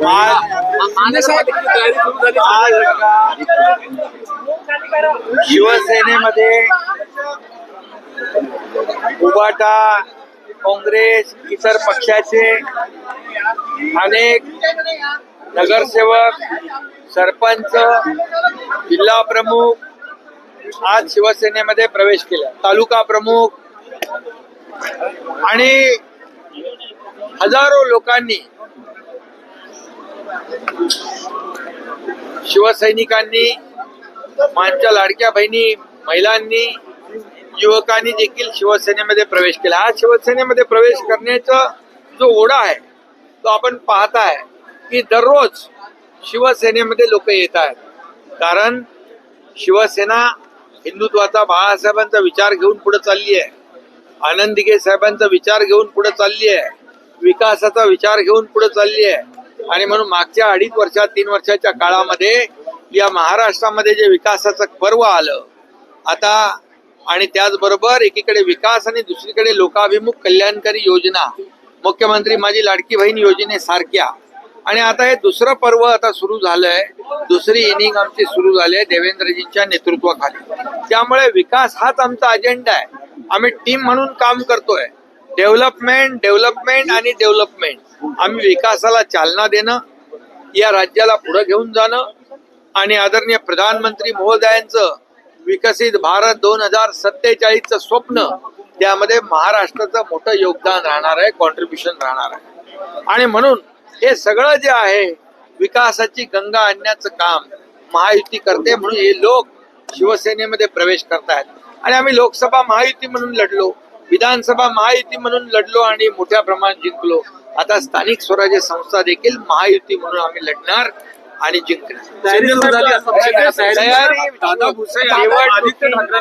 आज शिवसेनेमध्ये उबाटा काँग्रेस इतर पक्षाचे अनेक नगरसेवक सरपंच जिल्हा प्रमुख आज शिवसेनेमध्ये प्रवेश केला. तालुका प्रमुख आणि हजारो लोकांनी शिवसैनिकांनी माझ्या लाडक्या बहिणी महिलांनी युवकांनी देखील शिवसेनेमध्ये प्रवेश केला. हा शिवसेनेमध्ये प्रवेश करण्याचा जो ओढा आहे तो आपण पाहताय की दररोज शिवसेनेमध्ये लोक येत आहेत. कारण शिवसेना हिंदुत्वाचा बाळासाहेबांचा विचार घेऊन पुढे चालली आहे. आनंद साहेबांचा विचार घेऊन पुढे चालली आहे. विकासाचा विचार घेऊन पुढे चालली आहे. आणि म्हणून मागच्या अडीच वर्षात तीन वर्षाच्या काळामध्ये या महाराष्ट्रामध्ये जे विकासाचं पर्व आलं आता आणि त्याचबरोबर एकीकडे विकास आणि दुसरीकडे लोकाभिमुख कल्याणकारी योजना मुख्यमंत्री माझी लाडकी बहीण योजनेसारख्या. आणि आता हे दुसरं पर्व आता सुरू झालंय दुसरी इनिंग आमची सुरू झाली आहे देवेंद्रजींच्या नेतृत्वाखाली. त्यामुळे विकास हाच आमचा अजेंडा आहे. आम्ही टीम म्हणून काम करतोय. डेव्हलपमेंट डेव्हलपमेंट आणि डेव्हलपमेंट आम्ही विकासाला चालना देणं या राज्याला पुढे घेऊन जाणं आणि आदरणीय प्रधानमंत्री महोदयांचं विकसित भारत दोन हजार सत्तेचाळीसचं स्वप्न त्यामध्ये महाराष्ट्राचं मोठं योगदान राहणार आहे कॉन्ट्रीब्युशन राहणार आहे. आणि म्हणून हे सगळं जे आहे विकासाची गंगा आणण्याचं काम महायुती करते म्हणून हे लोक शिवसेनेमध्ये प्रवेश करतायत. आणि आम्ही लोकसभा महायुती म्हणून लढलो विधानसभा महायुती म्हणून लढलो आणि मोठ्या प्रमाणात जिंकलो. आता स्थानिक स्वराज्य संस्था देखील महायुती म्हणून आम्ही लढणार आणि जिंकणार.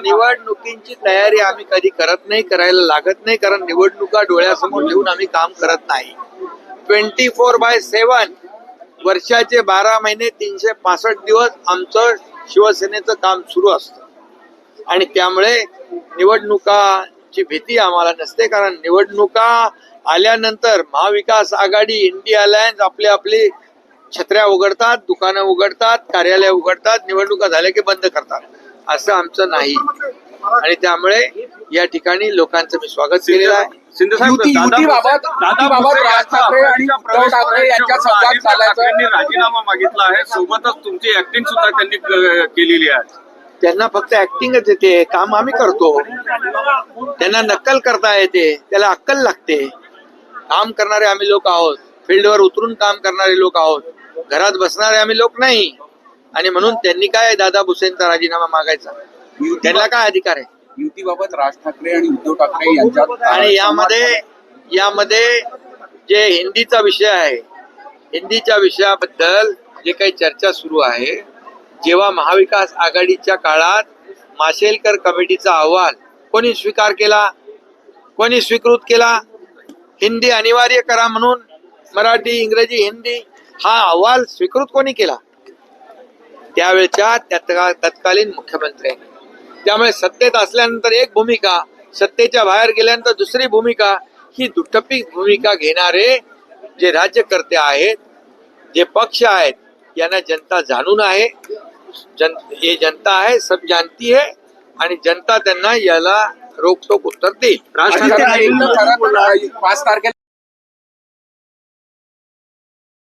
निवडणुकींची तयारी आम्ही कधी करत नाही करायला लागत नाही कारण निवडणुका डोळ्यासमोर ठेवून आम्ही काम करत नाही. ट्वेंटी फोर बाय सेवन वर्षाचे बारा महिने तीनशे पासष्ट दिवस आमचं शिवसेनेचं काम सुरू असतं. आणि त्यामुळे निवडणुकाची भीती आम्हाला नसते कारण निवडणुका आल्यानंतर महाविकास आघाडी इंडिया अलायन्स आपले आपली छत्र्या उघडतात दुकानं उघडतात कार्यालय उघडतात निवडणुका झाल्या की बंद करतात. असं आमचं नाही. आणि त्यामुळे या ठिकाणी लोकांचं मी स्वागत केलेलं आहे. शिंदे राजीनामा मागितला आहे. सोबतच तुमची ऍक्टिंग सुद्धा त्यांनी केलेली आहे. त्यांना फक्त ऍक्टिंगच येते काम आम्ही करतो. त्यांना नक्कल करता येते त्याला अक्कल लागते. काम करणारे आम्ही लोक आहोत फील्डवर उतरून काम करणारे लोक आहोत घरात बसणारे आम्ही लोक नाही. आणि म्हणून त्यांनी काय दादा भुसेनचा राजीनामा मागायचा? त्यांना काय अधिकार आहे? युतीबाबत राज ठाकरे आणि उद्धव ठाकरे यांच्यात आणि यामध्ये यामध्ये जे हिंदीचा विषय आहे हिंदीच्या विषयाबद्दल जे काही चर्चा सुरू आहे जेव्हा महाविकास आघाडीच्या काळात माशेलकर कमिटीचा अहवाल कोणी स्वीकार केला कोणी स्वीकृत केला? हिंदी अनिवार्य करा म्हणून मराठी इंग्रजी हिंदी हा अहवाल स्वीकृत कोणी केला? त्यावेळच्या तत्कालीन मुख्यमंत्र्यांनी. त्यामुळे सत्तेत असल्यानंतर एक भूमिका सत्तेच्या बाहेर गेल्यानंतर दुसरी भूमिका ही दुटप्पी भूमिका घेणारे जे राज्यकर्ते आहेत जे पक्ष आहेत यांना जनता जाणून आहे. जन ये जनता आहे सब जानती है आणि जनता त्यांना याला रोकटोक उत्तर देईल. पाच तारखेला